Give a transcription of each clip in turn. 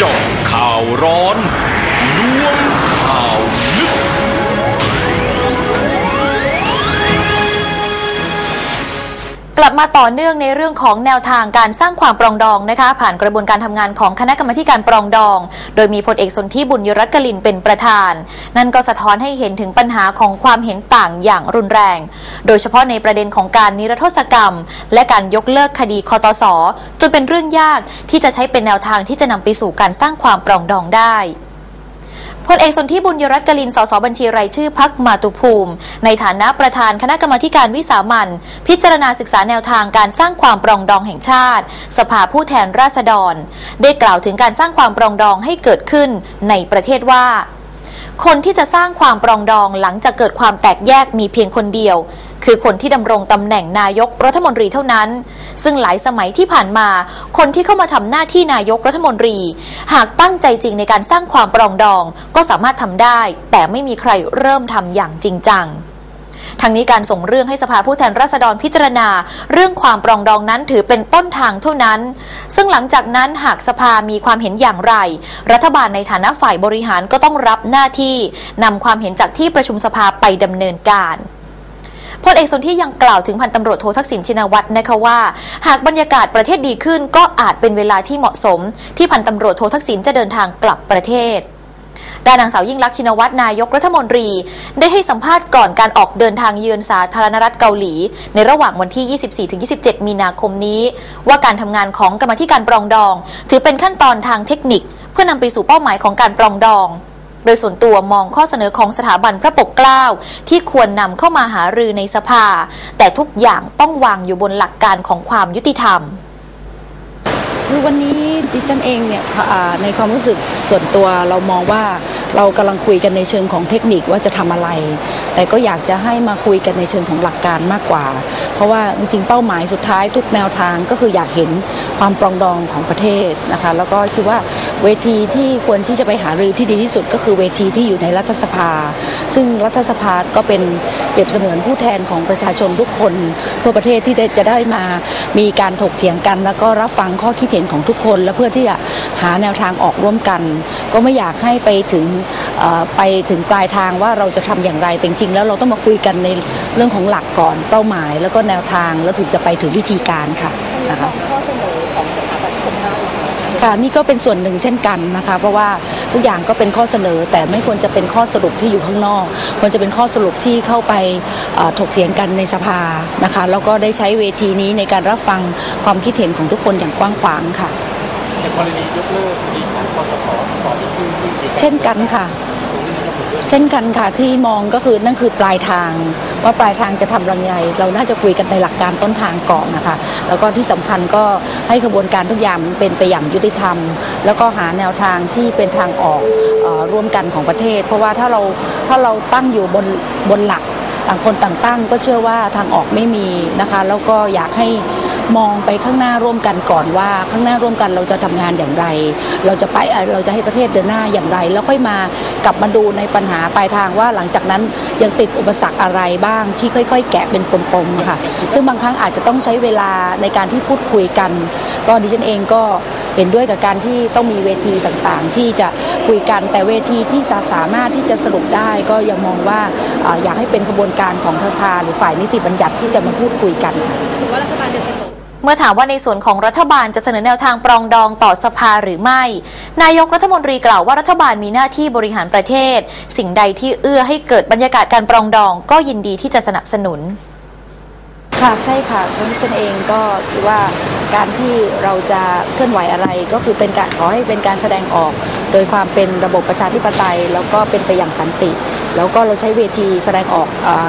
จาะข่าวร้อน กลับมาต่อเนื่องในเรื่องของแนวทางการสร้างความปรองดองนะคะ ผ่านกระบวนการทำงานของคณะกรรมการปรองดอง โดยมีพลเอกสนธิบุญยรัตน์กลินเป็นประธาน นั่นก็สะท้อนให้เห็นถึงปัญหาของความเห็นต่างอย่างรุนแรง โดยเฉพาะในประเด็นของการนิรโทษกรรม และการยกเลิกคดีคอตสจนเป็นเรื่องยากที่จะใช้เป็นแนวทางที่จะนำไปสู่การสร้างความปรองดองได้ พลเอกสนธิบุญยรัตน์กลินสสบัญชีรายชื่อพักมาตุภูมิ ในฐานะประธานคณะกรรมาการวิสามันพิจารณาศึกษาแนวทางการสร้างความปรองดองแห่งชาติ สภาผู้แทนราษฎร ได้กล่าวถึงการสร้างความปรองดองให้เกิดขึ้นในประเทศว่าคนที่จะสร้างความปรองดองหลังจากเกิดความแตกแยกมีเพียงคนเดียว คือคนที่ดำรงตำแหน่งนายกรัฐมนตรีเท่านั้น ซึ่งหลายสมัยที่ผ่านมา คนที่เข้ามาทำหน้าที่นายกรัฐมนตรี หากตั้งใจจริงในการสร้างความปรองดอง ก็สามารถทำได้ แต่ไม่มีใครเริ่มทำอย่างจริงจังทางนี้การส่งเรื่องให้สภาผู้แทนราษฎรพิจารณา เรื่องความปรองดองนั้นถือเป็นต้นทางเท่านั้น ซึ่งหลังจากนั้นหากสภามีความเห็นอย่างไร รัฐบาลในฐานะฝ่ายบริหารก็ต้องรับหน้าที่นำความเห็นจากที่ประชุมสภาไปดำเนินการ ลเอกสนที่ยังกล่าวถึงพันตำรวจโททักษิณชินวัตรนะคะว่า หากบรรยากาศประเทศดีขึ้น ก็อาจเป็นเวลาที่เหมาะสม ที่พันตำรวจโททักษิณจะเดินทางกลับประเทศด้านนางสาวยิ่งลักษณ์ชินวัตรนายกรัฐมนตรี ได้ให้สัมภาษณ์ก่อนการออกเดินทางเยือนสาธารณรัฐเกาหลี ในระหว่างวันที่ 24-27 มีนาคมนี้ ว่าการทำงานของกรรมธิการปรองดอง ถือเป็นขั้นตอนทางเทคนิค เพื่อนำไปสู่เป้าหมายของการปรองดอง โดยส่วนตัวมองข้อเสนอของสถาบันพระปกเกล้าที่ควรนำเข้ามาหารือในสภา แต่ทุกอย่างต้องวางอยู่บนหลักการของความยุติธรรม คือวันนี้ดิฉันเองเนี่ยในความรู้สึกส่วนตัวเรามองว่าเรากำลังคุยกันในเชิงของเทคนิคว่าจะทำอะไร แต่ก็อยากจะให้มาคุยกันในเชิงของหลักการมากกว่า เพราะว่าจริงๆเป้าหมายสุดท้ายทุกแนวทางก็คืออยากเห็นความปรองดองของประเทศนะคะแล้วก็คิดว่าเวทีที่ควรที่จะไปหารือที่ดีที่สุดก็คือเวทีที่อยู่ในรัฐสภา ซึ่งรัฐสภาก็เป็นเปรียบเสมือนผู้แทนของประชาชนทุกคนทั่วประเทศที่จะได้มามีการถกเถียงกัน แล้วก็รับฟังข้อคิดเห็นของทุกคน และเพื่อที่จะหาแนวทางออกร่วมกัน ก็ไม่อยากให้ไปถึงไปถึงปลายทางว่าเราจะทำอย่างไรแต่จริงๆแล้วเราต้องมาคุยกันในเรื่องของหลักก่อนเป้าหมาย แล้วก็แนวทางแล้วถึงจะไปถึงวิธีการค่ะนะคะ ค่ะนี่ก็เป็นส่วนหนึ่งเช่นกันนะคะ เพราะว่าทุกอย่างก็เป็นข้อเสนอ แต่ไม่ควรจะเป็นข้อสรุปที่อยู่ข้างนอก ควรจะเป็นข้อสรุปที่เข้าไปเอ่อถกเถียงกันในสภานะคะแล้วก็ได้ใช้เวทีนี้ในการรับฟังความคิดเห็นของทุกคนอย่างกว้างขวางค่ะในกรณียกเลิกคดีของคอสชต่อที่ที่ที่ที่เช่นกันค่ะ เช่นกันค่ะที่มองก็คือนั่นคือปลายทาง ว่าปลายทางจะทำรังไงเราน่าจะคุยกันในหลักการต้นทางก่อนนะคะ แล้วก็ที่สำคัญก็ให้กระบวนการทุกอย่างเป็นไปอย่างยุติธรรม แล้วก็หาแนวทางที่เป็นทางออกออร่วมกันของประเทศ เพราะว่าถ้าเราถ้าเราตั้งอยู่บนบนหลักต่างคนต่างตั้ง ก็เชื่อว่าทางออกไม่มีนะคะ แล้วก็อยากให้ มองไปข้างหน้าร่วมกันก่อนว่าข้างหน้าร่วมกันเราจะทำงานอย่างไร เราจะไปเราจะให้ประเทศเดินหน้าอย่างไร แล้วค่อยมากลับมาดูในปัญหาปลายทางว่าหลังจากนั้นยังติดอุปสรรคอะไรบ้าง ที่ค่อย ๆ แกะเป็นปมๆค่ะ ซึ่งบางครั้งอาจจะต้องใช้เวลาในการที่พูดคุยกัน ก็ดิฉันเองก็เห็นด้วยกับการที่ต้องมีเวทีต่างๆ ที่จะคุยกันแต่เวทีที่สามารถที่จะสรุปได้ก็ยังมองว่าออยากให้เป็นกระบวนการของสภาหรือฝ่ายนิติบัญญัติที่จะมาพูดคุยกันค่ะถือว่ารัฐบาลจะเเมื่อถามว่าในส่วนของรัฐบาลจะเสนอแนวทางปรองดองต่อสภาหรือไม่ นายกรัฐมนตรีกล่าวว่ารัฐบาลมีหน้าที่บริหารประเทศ สิ่งใดที่เอื้อให้เกิดบรรยากาศการปรองดองก็ยินดีที่จะสนับสนุน ค่ะใช่ค่ะเพราะดิฉันเองก็คิดว่าการที่เราจะเคลื่อนไหวอะไรก็คือเป็นการขอให้เป็นการแสดงออก โดยความเป็นระบบประชาธิปไตย แล้วก็เป็นไปอย่างสันติ แล้วก็เราใช้เวทีแสดงออกเออ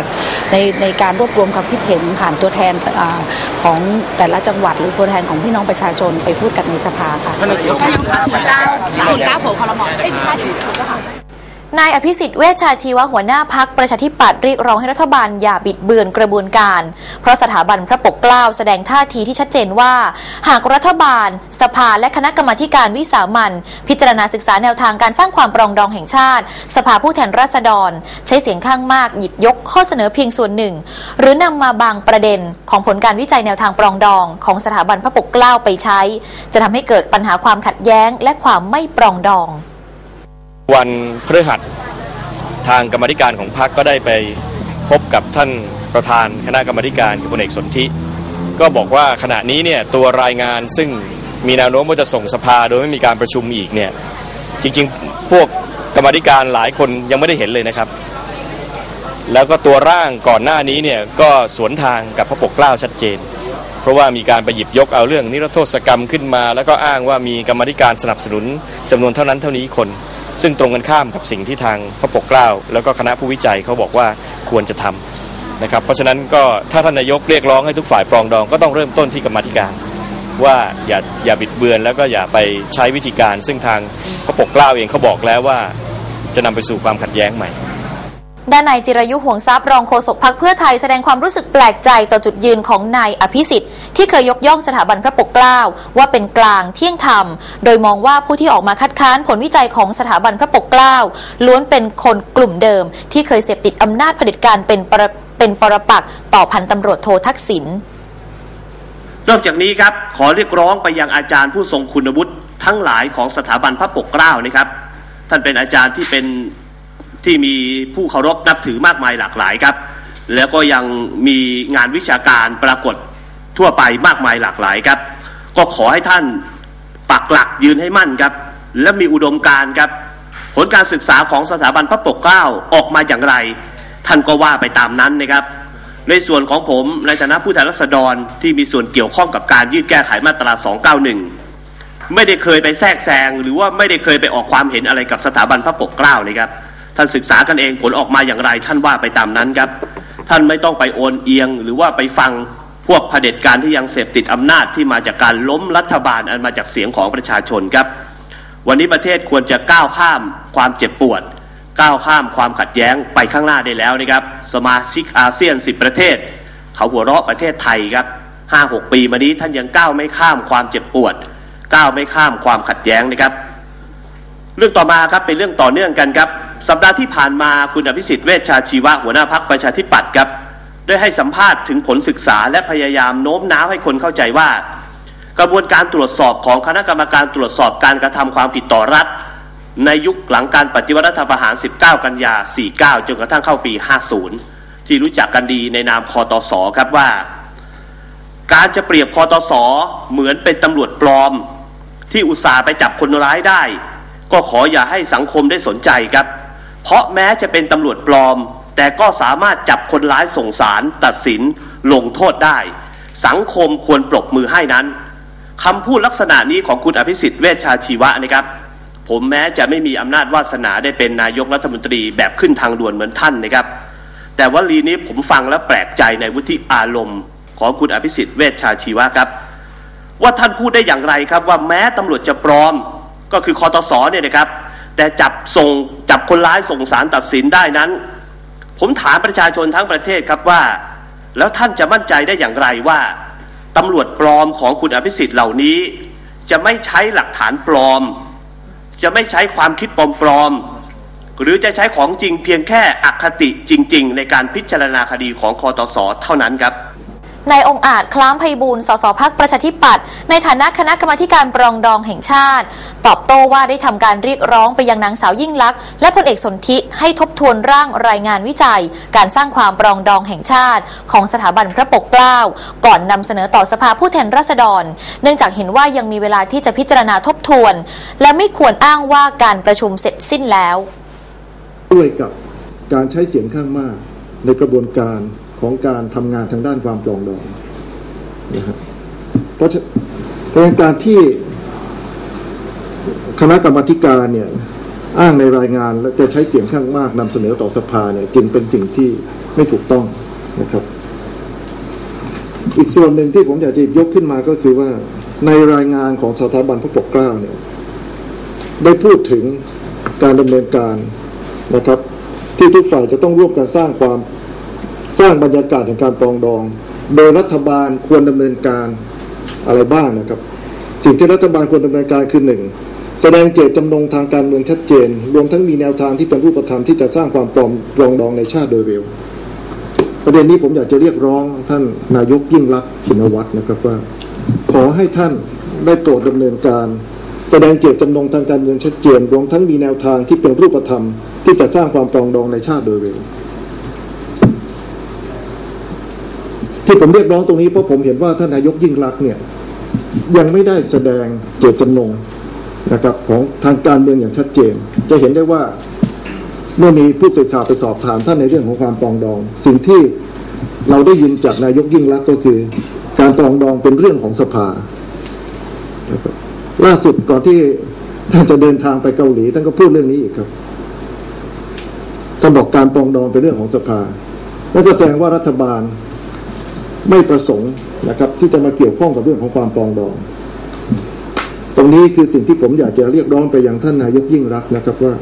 ในในการรวบรวมความคิดเห็นผ่านตัวแทนเออของแต่ละจังหวัดหรือตัวแทนของพี่น้องประชาชนไปพูดกันในสภาค่ะท่านนายกนายกคะถึงเก้าถึงเก้าโผล่คอรมอเอ้ยไม่ใช่ถึงเจ้าค่ะ นายอภิสิทธิ์เวชชาชีวะหัวหน้าพักประชาธิปัตย์เรียกร้องให้รัฐบาลอย่าบิดเบือนกระบวนการ เพราะสถาบันพระปกเกล้าแสดงท่าทีที่ชัดเจนว่า หากรัฐบาล สภาและคณะกรรมาการวิสามันพิจารณาศึกษาแนวทางการสร้างความปรองดองแห่งชาติ สภาผู้แทนราษฎร ใช้เสียงข้างมากหยิบยกข้อเสนอเพียงส่วนหนึ่ง หรือนำมาบางประเด็นของผลการวิจัยแนวทางปรองดอง ของสถาบันพระปกเกล้าไปใช้ จะทำให้เกิดปัญหาความขัดแย้งและความไม่ปรองดอง วันพฤหัสทางกรรมธิการของพรรคก็ได้ไปพบกับท่านประธานคณะกรรมการคือพลเอกสนธิก็บอกว่าขณะนี้เนี่ยตัวรายงานซึ่งมีแนวโน้มว่าจะส่งสภาโดยไม่มีการประชุมอีกเนี่ยจริงๆ พวกกรรมธิการหลายคนยังไม่ได้เห็นเลยนะครับ แล้วก็ตัวร่างก่อนหน้านี้เนี่ยก็สวนทางกับพระปกเกล้าชัดเจน เพราะว่ามีการไปหยิบยกเอาเรื่องนิรโทษกรรมขึ้นมา แล้วก็อ้างว่ามีกรรมธิการสนับสนุนจำนวนเท่านั้นเท่านี้คน ซึ่งตรงกันข้ามกับสิ่งที่ทางพระปกเกล้า แล้วก็คณะผู้วิจัยเขาบอกว่าควรจะทำนะครับ เพราะฉะนั้นก็ถ้าท่านนายกเรียกร้องให้ทุกฝ่ายปรองดองก็ต้องเริ่มต้นที่กรรมธิการ ว่าอย่าอย่าบิดเบือนแล้วก็อย่าไปใช้วิธีการ ซึ่งทางพระปกเกล้าเองเขาบอกแล้วว่าจะนำไปสู่ความขัดแย้งใหม่ ด้านนายจิรายุห่วงทรัพย์รองโฆษกพักเพื่อไทยแสดงความรู้สึกแปลกใจต่อจุดยืนของนายอภิสิทธิ์ที่เคยยกย่องสถาบันพระปกเกล้าว่าเป็นกลางเที่ยงธรรม โดยมองว่าผู้ที่ออกมาคัดค้านผลวิจัยของสถาบันพระปกเกล้าล้วนเป็นคนกลุ่มเดิม ที่เคยเสพติดอำนาจเผด็จการเป็นปรเป็นปรปักษ์ต่อพันตำรวจโททักษิณนอกจากนี้ครับขอเรียกร้องไปยังอาจารย์ผู้ทรงคุณวุฒิทั้งหลายของสถาบันพระปกเกล้านะครับท่านเป็นอาจารย์ที่เป็น ที่มีผู้เคารพนับถือมากมายหลากหลายครับ แล้วก็ยังมีงานวิชาการปรากฏทั่วไปมากมายหลากหลายครับ ก็ขอให้ท่านปักหลักยืนให้มั่นครับ และมีอุดมการณ์ครับ ผลการศึกษาของสถาบันพระปกเกล้าออกมาอย่างไร ท่านก็ว่าไปตามนั้นนะครับ ในส่วนของผมในฐานะผู้แทนราษฎรที่มีส่วนเกี่ยวข้องกับการยื่นแก้ไขมาตรา 291 ไม่ได้เคยไปแทรกแซงหรือว่าไม่ได้เคยไปออกความเห็นอะไรกับสถาบันพระปกเกล้าเลยครับ ท่านศึกษากันเองผลออกมาอย่างไรท่านว่าไปตามนั้นครับ ท่านไม่ต้องไปโอนเอียง หรือว่าไปฟังพวกเผด็จการที่ยังเสพติดอำนาจที่มาจากการล้มรัฐบาลอันมาจากเสียงของประชาชนครับ วันนี้ประเทศควรจะก้าวข้ามความเจ็บปวด ก้าวข้ามความขัดแย้งไปข้างหน้าได้แล้วนะครับ สมาชิกอาเซียน 10 ประเทศ เขาหัวเราะประเทศไทยครับ5-6ปีมานี้ท่านยังก้าวไม่ข้ามความเจ็บปวด ก้าวไม่ข้ามความขัดแย้งนะครับ เรื่องต่อมาครับเป็นเรื่องต่อเนื่องกันครับ สัปดาห์ที่ผ่านมาคุณอภิสิทธิ์เวชชาชีวะหัวหน้าพักประชาธิปัตย์ครับได้ให้สัมภาษณ์ถึงผลศึกษาและพยายามโน้มน้าวให้คนเข้าใจว่า กระบวนการตรวจสอบของคณะกรรมการตรวจสอบการกระทำความผิดต่อรัฐ ในยุคหลังการปฏิวัติรัฐประหาร 19 กันยา 49 จนกระทั่งเข้าปี 50 ที่รู้จักกันดีในนามคอตสครับว่า การจะเปรียบคอตสเหมือนเป็นตำรวจปลอม ที่อุตส่าห์ไปจับคนร้ายได้ ก็ขออย่าให้สังคมได้สนใจครับ เพราะแม้จะเป็นตำรวจปลอม แต่ก็สามารถจับคนร้ายส่งสารตัดสินลงโทษได้ สังคมควรปรบมือให้นั้นคำพูดลักษณะนี้ของคุณอภิสิทธิ์เวชชาชีวะนะครับ ผมแม้จะไม่มีอำนาจวาสนาได้เป็นนายกรัฐมนตรีแบบขึ้นทางด่วนเหมือนท่านนะครับ แต่วลีนี้ผมฟังแล้วแปลกใจในวุฒิอารมณ์ ของคุณอภิสิทธิ์เวชชาชีวะครับ ว่าท่านพูดได้อย่างไรครับว่าแม้ตำรวจจะปลอมก็คือคอตสเนี่ยนะครับ แต่จับส่งจับคนร้ายส่งสารตัดสินได้นั้น ผมถามประชาชนทั้งประเทศครับว่า แล้วท่านจะมั่นใจได้อย่างไรว่าตำรวจปลอมของคุณอภิสิทธิ์เหล่านี้ จะไม่ใช้หลักฐานปลอม จะไม่ใช้ความคิดปลอมๆหรือจะใช้ของจริงเพียงแค่อคติจริง ๆ ในการพิจารณาคดีของคอตสเท่านั้นครับ นายองอาจคล้ามไพบูลสสพักประชาธิปัตย์ในฐานะคณะกรรมการปรองดองแห่งชาติ ตอบโต้ว่าได้ทำการเรียกร้องไปยังนางสาวยิ่งลักษณ์และพลเอกสนธิให้ทบทวนร่างรายงานวิจัย การสร้างความปรองดองแห่งชาติ ของสถาบันพระปกเกล้า ก่อนนำเสนอต่อสภาผู้แทนราษฎร เนื่องจากเห็นว่ายังมีเวลาที่จะพิจารณาทบทวน และไม่ควรอ้างว่าการประชุมเสร็จสิ้นแล้ว ด้วยกับการใช้เสียงข้างมากในกระบวนการ ของการทำงานทางด้านความปรองดองนะครับเพราะฉะเพราะฉะนั้นการที่คณะกรรมธิการเนี่ยอ้างในรายงานและจะใช้เสียงข้างมากนำเสนอต่อสภาเนี่ยจึงเป็นสิ่งที่ไม่ถูกต้องนะครับ อีกส่วนหนึ่งที่ผมอยากจะยกขึ้นมาก็คือว่าในรายงานของสถาบันพระปกเกล้าเนี่ยได้พูดถึงการดำเนินการนะครับ ที่ทุกฝ่ายจะต้องร่วมกันสร้างความ สร้างบรรยากาศแห่งการปรองดอง โดยรัฐบาลควรดำเนินการอะไรบ้างนะครับ สิ่งที่รัฐบาลควรดำเนินการคือหนึ่งแสดงเจตจำนงทางการเมืองชัดเจน รวมทั้งมีแนวทางที่เป็นรูปธรรมที่จะสร้างความปรองปรองดองในชาติโดยเร็ว ประเด็นนี้ผมอยากจะเรียกร้องท่านนายกยิ่งรักษณ์ชินวัตรนะครับว่า ขอให้ท่านได้โปรดดำเนินการ แสดงเจตจำนงทางการเมืองชัดเจน รวมทั้งมีแนวทางที่เป็นรูปธรรมที่จะสร้างความปรองดองในชาติโดยเร็ว ที่ผมเรียกร้องตรงนี้เพราะผมเห็นว่าท่านนายกยิ่งรักษณ์เนี่ยยังไม่ได้แสดงเจตจำนงนะครับของทางการเมืองอย่างชัดเจน จะเห็นได้ว่าเมื่อมีผู้สื่อข่าวไปสอบถามท่านในเรื่องของความปองดอง สิ่งที่เราได้ยินจากนายกยิ่งรักษณ์ก็คือ การปองดองเป็นเรื่องของสภา ล่าสุดก่อนที่ท่านจะเดินทางไปเกาหลีท่านก็พูดเรื่องนี้อีกครับท่านบอกการปองดองเป็นเรื่องของสภานั่นก็แสดงว่ารัฐบาล ไม่ประสงค์นะครับที่จะมาเกี่ยวข้องกับเรื่องของความปองดอง ตรงนี้คือสิ่งที่ผมอยากจะเรียกร้องไปยังท่านนายกยิ่งรักนะครับว่า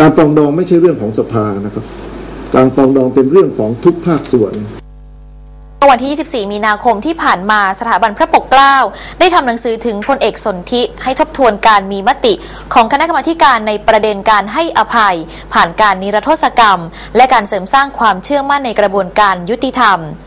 การปองดองไม่ใช่เรื่องของสภานะครับ การปองดองเป็นเรื่องของทุกภาคส่วน วันที่ 24 มีนาคมที่ผ่านมาสถาบันพระปกเกล้า ได้ทำหนังสือถึงพลเอกสนธิให้ทบทวนการมีมติของคณะกรรมาธิการในประเด็นการให้อภัย ผ่านการนิรโทษกรรม และการเสริมสร้างความเชื่อมั่นในกระบวนการยุติธรรม